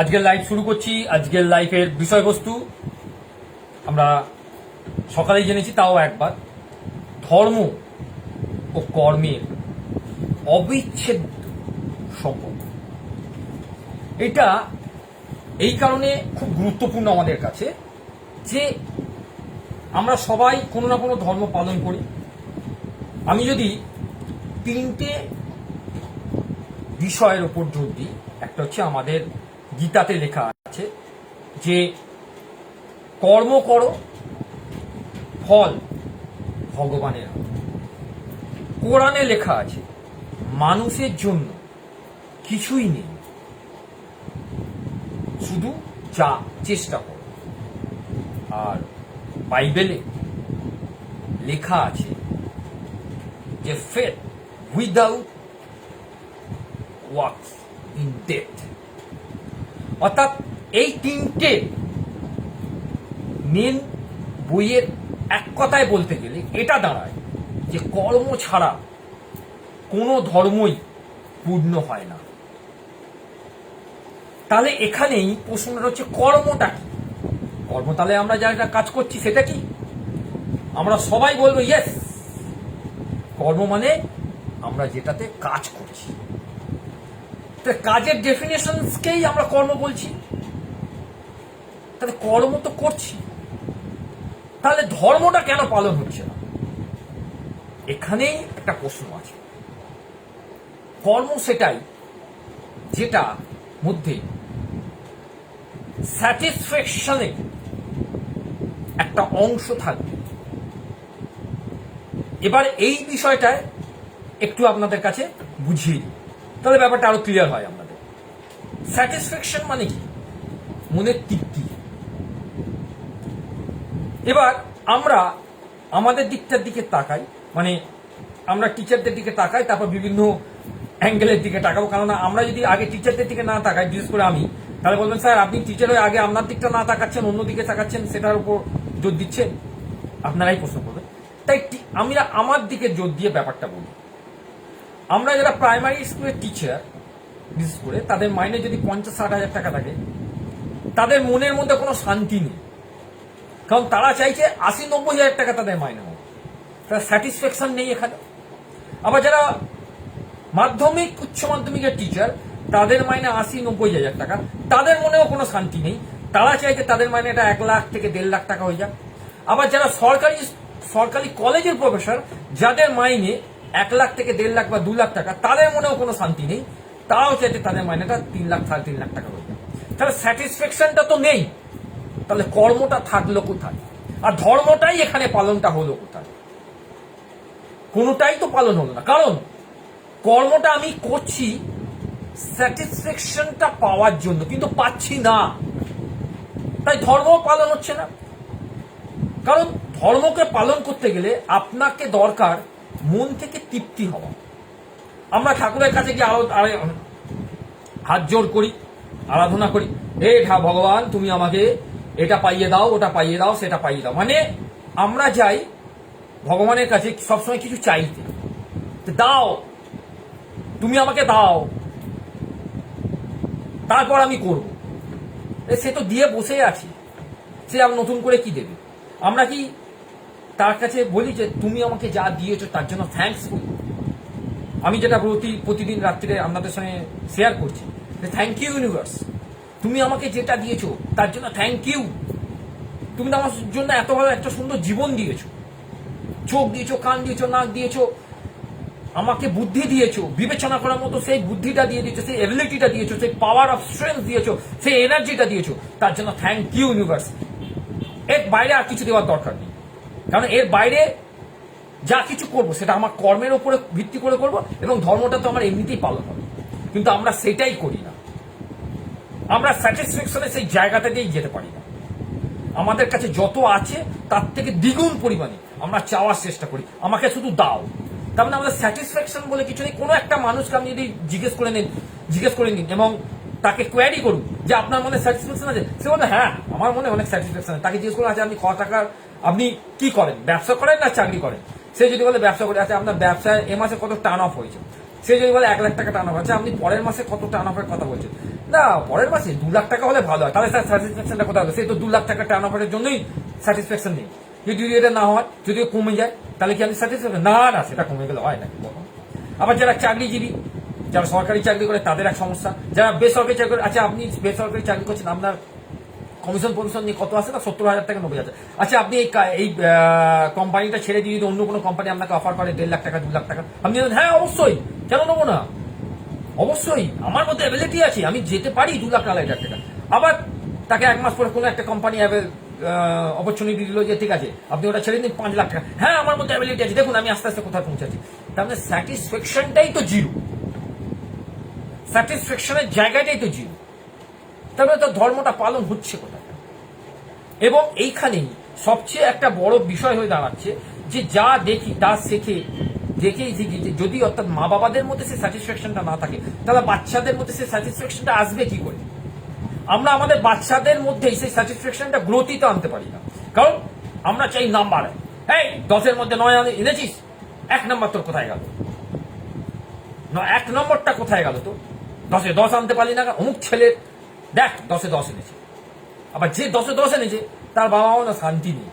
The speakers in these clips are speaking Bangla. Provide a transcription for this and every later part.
আজকের লাইভ শুরু করছি। আজকের লাইফের বিষয়বস্তু, আমরা সকালেই জেনেছি, তাও একবার। ধর্ম ও কর্মের অবিচ্ছেদ্য সম্পর্ক। এটা এই কারণে খুব গুরুত্বপূর্ণ আমাদের কাছে যে আমরা সবাই কোনো না কোনো ধর্ম পালন করি। আমি যদি তিনটে বিষয়ের উপর জোর দিই, একটা হচ্ছে আমাদের গীতাতে লেখা আছে যে কর্ম করো, ফল ভগবানের। কোরআনে লেখা আছে, মানুষের জন্য কিছুই নেই, শুধু যা চেষ্টা করো আর বাইবেলে লেখা আছে যে faith without works in death অর্থাৎ এই তিনটে মেন বইয়ের এক কথায় বলতে গেলে এটা দাঁড়ায় যে কর্ম ছাড়া কোনো ধর্মই পূর্ণ হয় না। তাহলে এখানেই প্রশ্নটা হচ্ছে কর্মটা কি? কর্ম তাহলে আমরা যা যা কাজ করছি সেটা কি? আমরা সবাই বলব ইয়েস কর্ম মানে আমরা যেটাতে কাজ করছি। কাজের ডেফিনেশনসকেই আমরা কর্ম বলছি? তাহলে কর্ম তো করছি। তাহলে ধর্মটা কেন পালন হচ্ছে না? এখানেই একটা প্রশ্ন আছে। কর্ম সেটাই যেটা মধ্যে স্যাটিসফ্যাকশনের একটা অংশ থাকবে। এবার এই বিষয়টায় একটু আপনাদের কাছে বুঝিয়ে দিই। তাহলে ব্যাপারটা আরও ক্লিয়ার হয় আমাদের। স্যাটিসফ্যাকশন মানে কি? মনের তৃপ্তি। এবার আমরা আমাদের দিকটার দিকে তাকাই মানে আমরা টিচারদের দিকে তাকাই, তারপর বিভিন্ন অ্যাঙ্গেলের দিকে তাকাবো। কারণ আমরা যদি আগে টিচারদের দিকে না তাকাই, বিশেষ করে আমি, তাহলে বলবেন, স্যার, আপনি টিচার হয়ে আগে আপনার দিকটা না তাকাচ্ছেন, অন্য দিকে তাকাচ্ছেন, সেটার উপর জোর দিচ্ছেন? আপনারাই প্রশ্ন করবেন। তাই টি- আমি আমার দিকে জোর দিয়ে ব্যাপারটা বলি। আমরা যারা প্রাইমারি স্কুলের টিচার বিশেষ করে, তাদের মাইনে যদি পঞ্চাশ, ষাট হাজার টাকা থাকে, তাদের মনের মধ্যে কোনো শান্তি নেই। কারণ তারা চাইছে আশি, নব্বই হাজার টাকা তাদের মাইনে হোক তার স্যাটিসফ্যাকশন নেই এখানে। আবার যারা মাধ্যমিক, উচ্চ মাধ্যমিকের টিচার তাদের মাইনে আশি, নব্বই হাজার টাকা, তাদের মনেও কোনো শান্তি নেই। তারা চাইছে তাদের মাইনেটা এক লাখ থেকে দেড় লাখ টাকা হয়ে যাক। আবার যারা সরকারি সরকারি কলেজের প্রফেসর যাদের মাইনে এক লাখ থেকে দেড় লাখ বা দু লাখ টাকা, তাদের মনেও কোনো শান্তি নেই। তারাও চাইছে তাদের মাইনেটা তিন লাখ সাড়ে তিন লাখ টাকা হয়ে যাক তাহলে স্যাটিসফ্যাকশনটা তো নেই। তাহলে কর্মটা থাকল কোথায়? আর ধর্মটাই এখানে পালনটা হলো কোথায়? কোনোটাই তো পালন হলো না। কারণ কর্মটা আমি করছি স্যাটিসফ্যাকশনটা পাওয়ার জন্য, কিন্তু পাচ্ছি না। তাই ধর্ম পালন হচ্ছে না। কারণ ধর্মকে পালন করতে গেলে আপনাকে দরকার মন থেকে তৃপ্তি হওয়া। আমরা ঠাকুরের কাছে গিয়ে হাত জোর করি, আরাধনা করি। হে ঠা ভগবান, তুমি আমাকে এটা পাইয়ে দাও, ওটা পাইয়ে দাও, সেটা পাইয়ে দাও। মানে আমরা যাই ভগবানের কাছে সবসময় কিছু চাইতে। দাও, তুমি আমাকে দাও, তারপর আমি করব। সে তো দিয়ে বসে আছি, সে আর নতুন করে কি দেবে? আমরা কি তার কাছে বলি যে, তুমি আমাকে যা দিয়েছ তার জন্য থ্যাঙ্কস বলি আমি যেটা প্রতি, প্রতিদিন রাত্রে আপনাদের সঙ্গে শেয়ার করছি থ্যাংক ইউ ইউনিভার্স তুমি আমাকে যেটা দিয়েছ তার জন্য থ্যাংক ইউ তুমি আমার জন্য এত ভালো একটা সুন্দর জীবন দিয়েছ। চোখ দিয়েছ, কান দিয়েছ, নাক দিয়েছ, আমাকে বুদ্ধি দিয়েছ, বিবেচনা করার মতো সেই বুদ্ধিটা দিয়ে দিয়েছ, সেই এবিলিটিটা দিয়েছ, সেই পাওয়ার অফ স্ট্রেংথ দিয়েছ, সেই এনার্জিটা দিয়েছ, তার জন্য থ্যাংক ইউ ইউনিভার্স এর বাইরে আর কিছু দেওয়ার দরকার নেই। কারণ এর বাইরে যা কিছু করব, সেটা আমার কর্মের উপরে ভিত্তি করে করব এবং ধর্মটা তো আমার এমনিতেই পালন হবে। কিন্তু আমরা সেটাই করি না। আমরা স্যাটিসফ্যাকশনের সেই জায়গাতে দিয়েই যেতে পারি না। আমাদের কাছে যত আছে, তার থেকে দ্বিগুণ পরিমাণে আমরা চাওয়ার চেষ্টা করি। আমাকে শুধু দাও। তার মানে আমাদের স্যাটিসফ্যাকশন বলে কিছু নেই। কোনো একটা মানুষকে আপনি যদি জিজ্ঞেস করে নিন, জিজ্ঞেস করে নিন এবং তাকে কোয়ারি করুন যে আপনার মনে স্যাটিসফ্যাকশন আছে? সে বলবে হ্যাঁ আমার মনে অনেক স্যাটিসফ্যাকশন আছে। তাকে জিজ্ঞেস করুন আচ্ছা আপনি ক টাকার আপনি কি করেন? ব্যবসা করেন না চাকরি করেন? সে যদি বলে ব্যবসা করে আচ্ছা আপনার ব্যবসায় এ মাসে কত টার্ন অফ হয়েছে? সে যদি বলে এক লাখ টাকা টার্ন অফ আচ্ছা আপনি পরের মাসে কত টার্ন অফের কথা বলছেন? না, পরের মাসে দু লাখ টাকা হলে ভালো হয়। তাহলে স্যার স্যাটিসফ্যাকশনটা কোথায় হবে? সে তো দু লাখ টাকা টার্ন অফের জন্যই স্যাটিসফ্যাকশন নেই। যদি এটা না হয় যদি কমে যায়, তাহলে কি আপনি স্যাটিসফ্যাকশন না না, সেটা কমে গেলে হয় না আবার যারা চাকরিজীবী, যারা সরকারি চাকরি করে, তাদের এক সমস্যা। যারা বেসরকারি চাকরি করে আচ্ছা আপনি বেসরকারি চাকরি করছেন, আপনার কমিশন পমিশন নিয়ে কত আছে না? সত্তর হাজার টাকা নব্বই হাজার। আচ্ছা আপনি এই এই কোম্পানিটা ছেড়ে দিয়ে যদি অন্য কোনো কোম্পানি আপনাকে অফার করে, দেড় লাখ টাকা, দু লাখ টাকা, আপনি হ্যাঁ অবশ্যই। কেন নেব না? অবশ্যই। আমার মধ্যে অ্যাবিলিটি আছে। আমি যেতে পারি দু লাখ, আড়াই লাখ টাকা। আবার তাকে এক মাস পরে কোনো একটা কোম্পানি অপরচুনিটি দিল যে, ঠিক আছে, আপনি ওটা ছেড়ে দিন, পাঁচ লাখ টাকা। হ্যাঁ আমার মধ্যে অ্যাবিলিটি আছে। দেখুন, আমি আস্তে আস্তে কোথায় পৌঁছাচ্ছি তার মানে স্যাটিসফ্যাকশনটাই তো জিরো। স্যাটিসফ্যাকশনের জায়গাটাই তো জিরো। তবে তো ধর্মটা পালন হচ্ছে কোথায়? এবং এইখানেই সবচেয়ে একটা বড় বিষয় হয়ে দাঁড়াচ্ছে যে যা দেখি, তা শেখে, দেখেই শিখি যদি অর্থাৎ মা বাবাদের মধ্যে সে স্যাটিসফ্যাকশনটা না থাকে, তাহলে বাচ্চাদের মধ্যে সে স্যাটিসফ্যাকশনটা আসবে কি করে? আমরা আমাদের বাচ্চাদের মধ্যেই সেই স্যাটিসফ্যাকশনটা গ্রোথই তো আনতে পারি না। কারণ আমরা চাই নাম্বার এই, দশের মধ্যে নয় এনেছিস? এক নাম্বার তোর কোথায় গেল? না, এক নম্বরটা কোথায় গেল তো দশে দশ আনতে পারলি না অমুক ছেলের দেখ, দশে দশ এনেছে। আবার যে দশে দশ এনেছে, তার বাবা মা শান্তি নেই।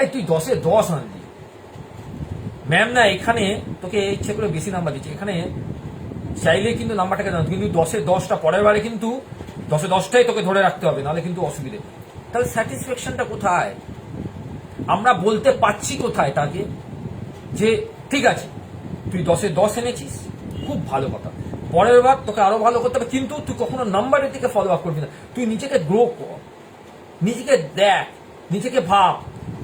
এই তুই দশে দশ আনলি। ম্যাম না, এখানে তোকে ইচ্ছে করে বেশি নাম্বার দিচ্ছে। এখানে চাইলে কিন্তু নাম্বারটাকে জানো কিন্তু দশে দশটা পরের বারে কিন্তু দশে দশটাই তোকে ধরে রাখতে হবে, নাহলে কিন্তু অসুবিধে তাহলে স্যাটিসফ্যাকশনটা কোথায়? আমরা বলতে পারছি কোথায় তাকে? যে ঠিক আছে, তুই দশে দশ এনেছিস, খুব ভালো কথা। পরের বার তোকে আরও ভালো করতে হবে, কিন্তু তুই কখনো নাম্বারের দিকে ফলো আপ করবি না। তুই নিজেকে গ্রো কর। নিজেকে দেখ, নিজেকে ভাব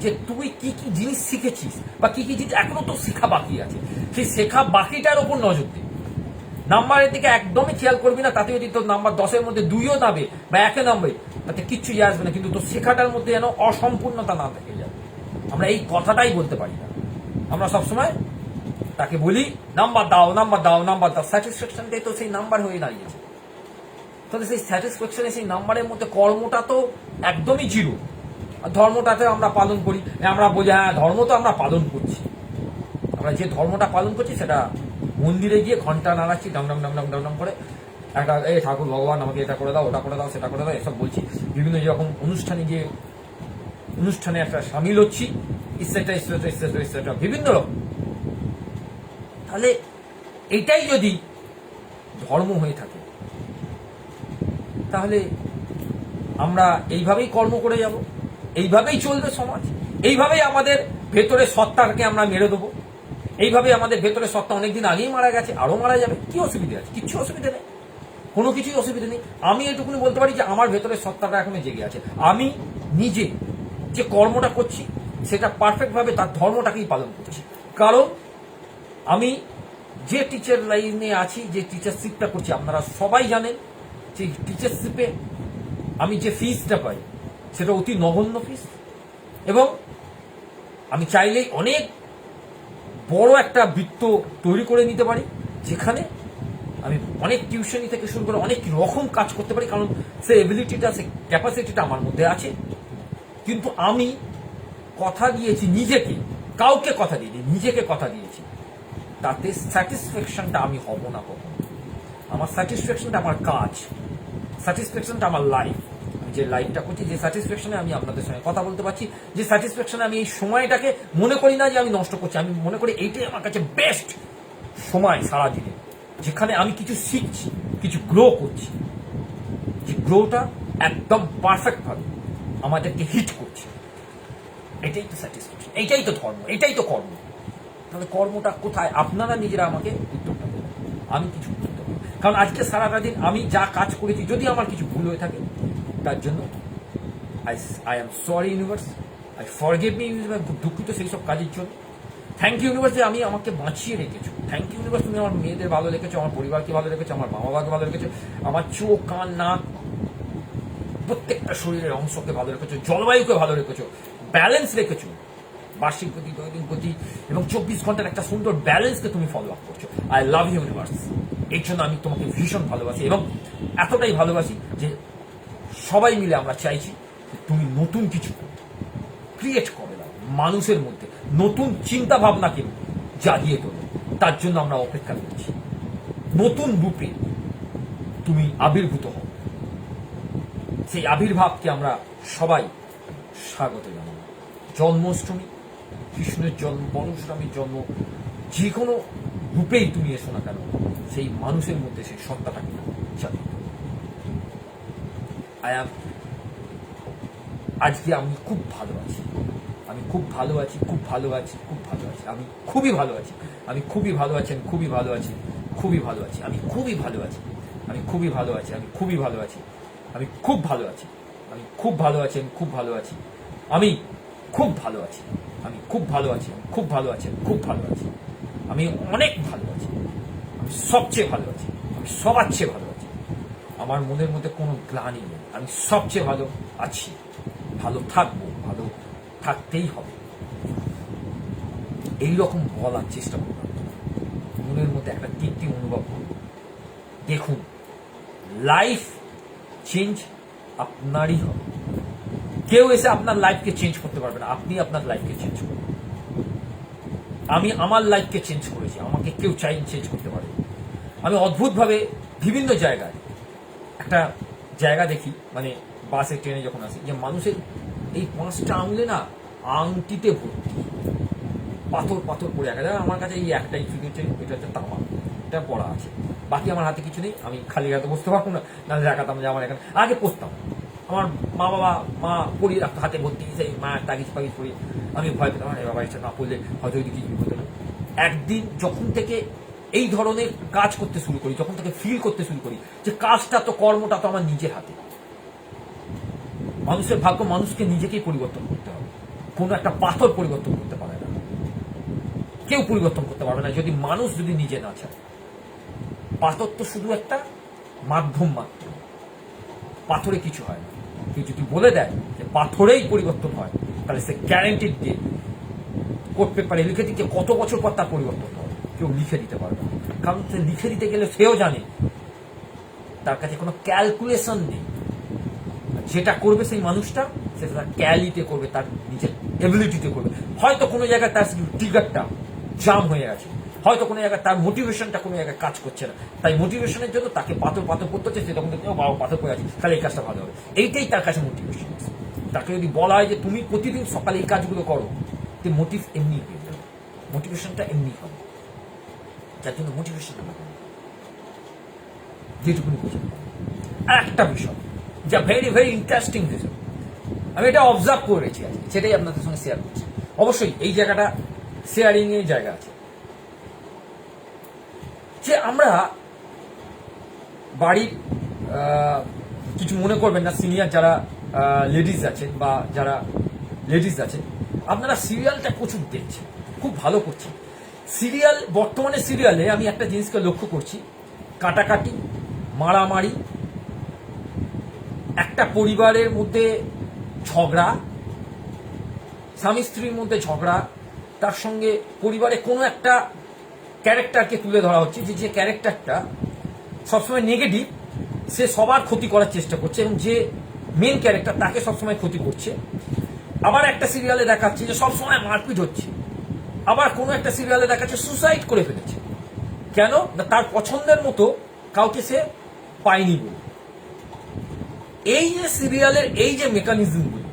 যে তুই কি কি জিনিস শিখেছিস বা কি কি জিনিস এখনও তো শেখা বাকি আছে। সেই শেখা বাকিটার ওপর নজর দিবি নাম্বারের দিকে একদমই খেয়াল করবি না, তাতে যদি তোর নাম্বার দশের মধ্যে দুইও নামবে বা একে নামবে, তাতে কিচ্ছু ইয়ে আসবে না, কিন্তু তোর শেখাটার মধ্যে যেন অসম্পূর্ণতা না থেকে যাবে আমরা এই কথাটাই বলতে পারি না। আমরা সবসময় তাকে বলি, নাম্বার দাও নাম্বার দাও নাম্বার দাও। স্যাটিসফ্যাকশনটাই তো সেই নাম্বার হয়ে দাঁড়িয়েছে। তাহলে সেই স্যাটিসফ্যাকশনে সেই নাম্বারের মধ্যে কর্মটা তো একদমই জিরো আর ধর্মটাতে আমরা পালন করি। আমরা বলি হ্যাঁ ধর্ম তো আমরা পালন করছি। আমরা যে ধর্মটা পালন করছি, সেটা মন্দিরে গিয়ে ঘণ্টা নাড়াচ্ছি ডম ডম ডম ডম ডম ডম করে একটা, এই ঠাকুর, ভগবান, আমাকে এটা করে দাও, ওটা করে দাও, সেটা করে দাও, এসব বলছি। বিভিন্ন যেরকম অনুষ্ঠানে গিয়ে, অনুষ্ঠানে একটা সামিল হচ্ছি ইসেটা ইসেটা ইসেটা ইসেটা বিভিন্ন রকম। তাহলে এটাই যদি ধর্ম হয়ে থাকে তাহলে আমরা এইভাবেই কর্ম করে যাব, এইভাবেই চলবে সমাজ, এইভাবেই আমাদের ভেতরে সত্তাকে আমরা মেরে দেবো এইভাবে আমাদের ভেতরে সত্তা অনেকদিন আগেই মারা গেছে, আরও মারা যাবে, কি অসুবিধা আছে? কিচ্ছু অসুবিধা নেই, কোনো কিছুই অসুবিধা নেই। আমি এটুকুনি বলতে পারি যে আমার ভেতরে সত্তাটা এখনও জেগে আছে। আমি নিজে যে কর্মটা করছি, সেটা পারফেক্টভাবে তার ধর্মটাকেই পালন করছি। কারণ আমি যে টিচার লাইনে আছি, যে টিচারশিপটা করছি, আপনারা সবাই জানেন টিচারশিপে আমি যে ফিসটা পাই, সেটা অতি নগণ্য ফিস এবং আমি চাইলেই অনেক বড় একটা বৃত্ত তৈরি করে নিতে পারি, যেখানে আমি অনেক টিউশনি থেকে শুরু করে অনেক রকম কাজ করতে পারি, কারণ সে এবিলিটিটা সে ক্যাপাসিটিটা আমার মধ্যে আছে। কিন্তু আমি কথা দিয়েছি নিজেকে, কাউকে কথা দিইনি, নিজেকে কথা দিয়েছি। তাতে স্যাটিসফ্যাকশনটা আমি হব না কখনো। আমার স্যাটিসফ্যাকশনটা আমার কাজ স্যাটিসফ্যাকশনটা আমার লাইফ আমি যে লাইফটা করছি, যে স্যাটিসফ্যাকশনে আমি আপনাদের সঙ্গে কথা বলতে পারছি, যে স্যাটিসফ্যাকশনে আমি এই সময়টাকে মনে করি না যে আমি নষ্ট করছি। আমি মনে করি এইটাই আমার কাছে বেস্ট সময় সারাদিনে, যেখানে আমি কিছু শিখছি, কিছু গ্রো করছি। যে গ্রোটা একদম পারফেক্ট ভাবে আমাদেরকে হিট করছে। এটাই তো স্যাটিসফ্যাকশন এটাই তো ধর্ম, এটাই তো কর্ম। তাহলে কর্মটা কোথায়? আপনারা নিজেরা আমাকে উত্তরটা দেবেন। আমি কিছু। কারণ আজকে সারাটা দিন আমি যা কাজ করেছি, যদি আমার কিছু ভুল হয়ে থাকে, তার জন্য I I am sorry universe I forgive me universe দুঃখিত সেই সব কাজের জন্য। থ্যাংক ইউ ইউনিভার্স যে আমি আমাকে বাঁচিয়ে রেখেছো। থ্যাংক ইউ ইউনিভার্স তুমি আমার মেয়েদের ভালো রেখেছো, আমার পরিবারকে ভালো রেখেছো, আমার মা বাবাকে ভালো রেখেছো, আমার চোখ, কান, নাক, প্রত্যেকটা শরীরের অংশকে ভালো রেখেছো, জলবায়ুকে ভালো রেখেছো ব্যালেন্স রেখেছো। বার্ষিক গতি দৈনিক গতি এবং চব্বিশ ঘণ্টার একটা সুন্দর ব্যালেন্সকে তুমি ফলো আপ করছ। আই লাভ ইউনিভার্স এর জন্য আমি তোমাকে ভীষণ ভালোবাসি এবং এতটাই ভালোবাসি যে সবাই মিলে আমরা চাইছি তুমি নতুন কিছু ক্রিয়েট করে দাও মানুষের মধ্যে। নতুন চিন্তা ভাবনাকে জাগিয়ে তোলো। তার জন্য আমরা অপেক্ষা করছি। নতুন রূপে তুমি আবির্ভূত হও। সেই আবির্ভাবকে আমরা সবাই স্বাগত জানাই। জন্মাষ্টমী, কৃষ্ণের জন্ম পরশুরামের জন্ম, যে কোনো রূপেই তুমি এসো না কেন। সেই মানুষের মধ্যে সেই সত্তাটাকে জাগ্রত আই আজকে আমি খুব ভালো আছি আমি খুব ভালো আছি খুব ভালো আছি খুব ভালো আছি আমি খুবই ভালো আছি আমি খুবই ভালো আছি আমি খুবই ভালো আছি খুবই ভালো আছি আমি খুবই ভালো আছি আমি খুবই ভালো আছি আমি খুবই ভালো আছি আমি খুব ভালো আছি আমি খুব ভালো আছি আমি খুব ভালো আছি আমি খুব ভালো আছি আমি খুব ভালো আছি খুব ভালো আছি খুব ভালো আছি আমি অনেক ভালো আমি সবচেয়ে ভালো আছি। আমি সবার চেয়ে ভালো আছি। আমার মনের মধ্যে কোনো গ্লানি নেই। আমি সবচেয়ে ভালো আছি। ভালো থাকব, ভালো থাকতেই হবে। এই রকম বলার চেষ্টা করলাম মনের মধ্যে একটা তৃপ্তি অনুভব করুন দেখুন লাইফ চেঞ্জ আপনারই হবে। কেউ এসে আপনার লাইফকে চেঞ্জ করতে পারবে না। আপনি আপনার লাইফকে চেঞ্জ করবেন আমি আমার লাইফকে চেঞ্জ করেছি। আমাকে কেউ চাই চেঞ্জ করতে পারে আমি অদ্ভুতভাবে বিভিন্ন জায়গায় একটা জায়গা দেখি মানে বাসে, ট্রেনে যখন আসি, যে মানুষের এই পাঁচটা আঙুলে না আংটিতে ভর্তি। পাথর পাথর পড়ে আছে। আমার কাছে এই একটাই শুধু হচ্ছে এটা হচ্ছে তামা, এটা পড়া আছে। বাকি আমার হাতে কিছু নেই, আমি খালি হাতে বসতে পারব না না দেখাতাম যে আমার এখানে। আগে পড়তাম। আমার মা বাবা, মা পড়ি রাখতো, হাতে ভর্তি, সেই মা তাগিজ ফাগিজ পড়ি আমি ভয় পেতাম বাবা, এটা না পড়লে হয়তো কিছু হতো না। একদিন যখন থেকে এই ধরনের কাজ করতে শুরু করি, যখন তাকে ফিল করতে শুরু করি, যে কাজটা তো, কর্মটা তো আমার নিজের হাতে। মানুষের ভাগ্য মানুষকে নিজেকেই পরিবর্তন করতে হবে। কোনো একটা পাথর পরিবর্তন করতে পারে না। কেউ পরিবর্তন করতে পারবে না। যদি মানুষ যদি নিজে না চায়। পাথর তো শুধু একটা মাধ্যম মাত্র। পাথরে কিছু হয় না। কেউ যদি বলে দেয় যে পাথরেই পরিবর্তন হয়, তাহলে সে গ্যারেন্টি দিয়ে কোর্ট পেপারে লিখে দিকে কত বছর পর তার পরিবর্তন হবে। কেউ লিখে দিতে পারবে না। কারণ সে লিখে দিতে গেলে সেও জানে। তার কাছে কোনো ক্যালকুলেশন নেই। যেটা করবে সেই মানুষটা সেটা তার ক্যালিতে করবে, তার নিজের এবিলিটিতে করবে। হয়তো কোনো জায়গায় তার ট্রিগারটা জাম হয়ে গেছে। হয়তো কোনো জায়গায় তার মোটিভেশনটা কোনো জায়গায় কাজ করছে না। তাই মোটিভেশনের জন্য তাকে পাথর পাথর করতে হচ্ছে, সে তখন দেখতে ও বাবা পাথর পড়ে আছে, তাহলে এই কাজটা ভালো হবে। এইটাই তার কাছে মোটিভেশন তাকে যদি বলা হয় যে, তুমি প্রতিদিন সকালে এই কাজগুলো করো, তো মোটিভ এমনি হয়ে যাবে। মোটিভেশনটা এমনি হবে। যার জন্য মোটিভেশন যেটুকুনি বুঝতে আর একটা বিষয়, যা ভেরি ভেরি ইন্টারেস্টিং বিষয়, আমি এটা অবজার্ভ করেছি আজকে, সেটাই আপনাদের সঙ্গে শেয়ার করছি। অবশ্যই এই জায়গাটা শেয়ারিং এর জায়গা আছে। যে আমরা বাড়ির কিছু মনে করবেন না সিনিয়র যারা লেডিস আছেন বা যারা লেডিস আছেন, আপনারা সিরিয়ালটা প্রচুর দেখছেন, খুব ভালো করছেন। সিরিয়াল, বর্তমানে সিরিয়ালে আমি একটা জিনিসকে লক্ষ্য করছি। কাটাকাটি, মারামারি, একটা পরিবারের মধ্যে ঝগড়া, স্বামী স্ত্রীর মধ্যে ঝগড়া, তার সঙ্গে পরিবারে কোনো একটা ক্যারেক্টারকে তুলে ধরা হচ্ছে যে যে ক্যারেক্টারটা সবসময় নেগেটিভ, সে সবার ক্ষতি করার চেষ্টা করছে এবং যে মেন ক্যারেক্টার তাকে সবসময় ক্ষতি করছে। আবার একটা সিরিয়ালে দেখাচ্ছে যে সবসময় মারপিট হচ্ছে। আবার কোনো একটা সিরিয়ালে দেখাচ্ছে সুসাইড করে ফেলেছে। কেন? না, তার পছন্দের মতো কাউকে সে পায়নি বলে। এই যে সিরিয়ালের এই যে মেকানিজমগুলো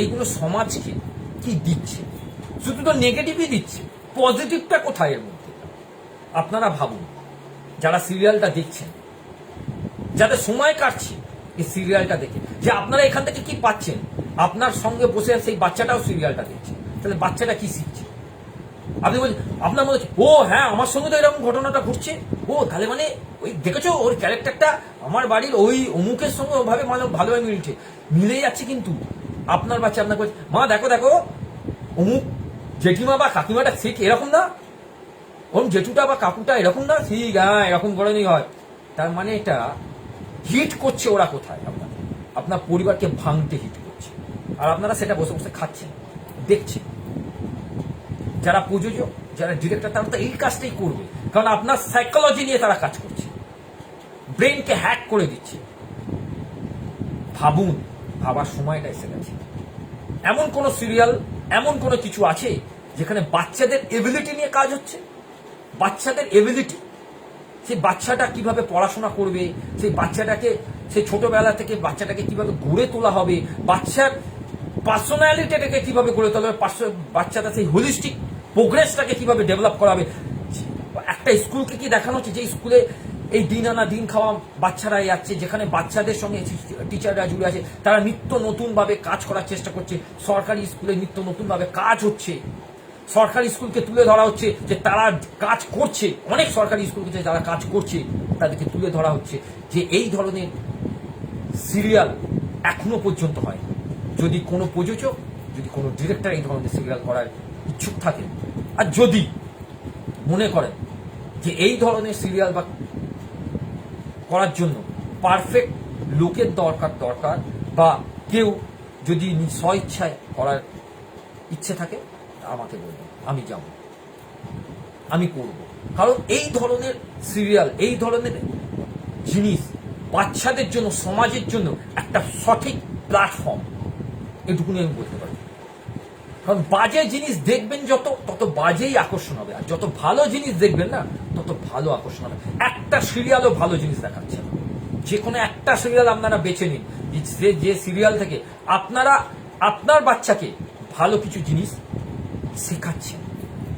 এইগুলো সমাজকে কি দিচ্ছে? শুধু তো নেগেটিভই দিচ্ছে। পজিটিভটা কোথায় এর মধ্যে? আপনারা ভাবুন, যারা সিরিয়ালটা দেখছেন, যাদের সময় কাটছে এই সিরিয়ালটা দেখে, যে আপনারা এখান থেকে কি পাচ্ছেন? আপনার সঙ্গে বসে সেই বাচ্চাটাও সিরিয়ালটা দেখছে। তাহলে বাচ্চাটা কি শিখছে? আপনি বলছেন, আপনার মনে হচ্ছে ও হ্যাঁ আমার সঙ্গে তো এরকম ঘটনাটা ঘটছে। ও, তাহলে মানে ওই দেখেছ, ওর ক্যারেক্টারটা আমার বাড়ির ওই অমুকের সঙ্গে ওভাবে মানে ভালোভাবে মিলছে। মিলে যাচ্ছে কিন্তু। আপনার বাচ্চা আপনাকে বলছে, মা, দেখো দেখো, অমুক জেঠিমা বা কাকিমাটা ঠিক এরকম না? ওরম জেঠুটা বা কাকুটা এরকম না? ঠিক হ্যাঁ এরকম করেনি হয়। তার মানে এটা হিট করছে ওরা কোথায় আপনার আপনার পরিবারকে ভাঙতে হিট করছে। আর আপনারা সেটা বসে বসে খাচ্ছেন, দেখছেন। যারা প্রযোজক, যারা ডিরেক্টর তারা তো এই কাজটাই করবে। কারণ আপনার সাইকোলজি নিয়ে তারা কাজ করছে। ব্রেনকে হ্যাক করে দিচ্ছে। ভাবুন, ভাবার সময়টা এসে গেছে। এমন কোন সিরিয়াল এমন কোন কিছু আছে যেখানে বাচ্চাদের এবিলিটি নিয়ে কাজ হচ্ছে? বাচ্চাদের এবিলিটি সেই বাচ্চাটা কীভাবে পড়াশোনা করবে? সেই বাচ্চাটাকে, সেই ছোটবেলা থেকে বাচ্চাটাকে কীভাবে গড়ে তোলা হবে? বাচ্চার পার্সোনালিটিটাকে কীভাবে গড়ে তোলা হবে? বাচ্চাটা সেই হোলিস্টিক প্রোগ্রেসটাকে কীভাবে ডেভেলপ করা হবে? একটা স্কুলকে কি দেখানো হচ্ছে যে স্কুলে এই দিন আনা দিন খাওয়া বাচ্চারা যাচ্ছে, যেখানে বাচ্চাদের সঙ্গে টিচাররা জুড়ে আছে, তারা নিত্য নতুনভাবে কাজ করার চেষ্টা করছে। সরকারি স্কুলে নিত্য নতুনভাবে কাজ হচ্ছে। সরকারি স্কুলকে তুলে ধরা হচ্ছে যে তারা কাজ করছে। অনেক সরকারি স্কুলকে যারা কাজ করছে, তাদেরকে তুলে ধরা হচ্ছে যে এই ধরনের সিরিয়াল এখনও পর্যন্ত হয় যদি কোনো প্রযোজক, যদি কোনো ডিরেক্টর এই ধরনের সিরিয়াল করার ইচ্ছুক থাকেন আর যদি মনে করেন যে এই ধরনের সিরিয়াল বা করার জন্য পারফেক্ট লোকের দরকার দরকার বা কেউ যদি স্বইচ্ছায় করার ইচ্ছে থাকে আমাকে বলবেন আমি যাব। আমি করব। কারণ এই ধরনের সিরিয়াল এই ধরনের জিনিস বাচ্চাদের জন্য, সমাজের জন্য একটা সঠিক প্ল্যাটফর্ম এটুকুনি আমি বলতে পারি। কারণ বাজে জিনিস দেখবেন যত, তত বাজেই আকর্ষণ হবে। আর যত ভালো জিনিস দেখবেন না, তত ভালো আকর্ষণ হবে। একটা সিরিয়ালও ভালো জিনিস দেখাচ্ছে না। যে কোনো একটা সিরিয়াল আপনারা বেছে নিন। যে যে সিরিয়াল থেকে আপনারা, আপনার বাচ্চাকে ভালো কিছু জিনিস শেখাচ্ছেন।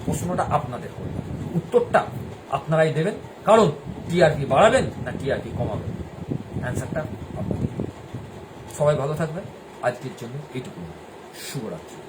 প্রশ্নটা আপনাদের করবেন উত্তরটা আপনারাই দেবেন। কারণ টিআরপি বাড়াবেন না টিআরপি কমাবেন? অ্যান্সারটা সবাই ভালো থাকবেন। আজকের জন্য এইটুকু শুভরাত্রি।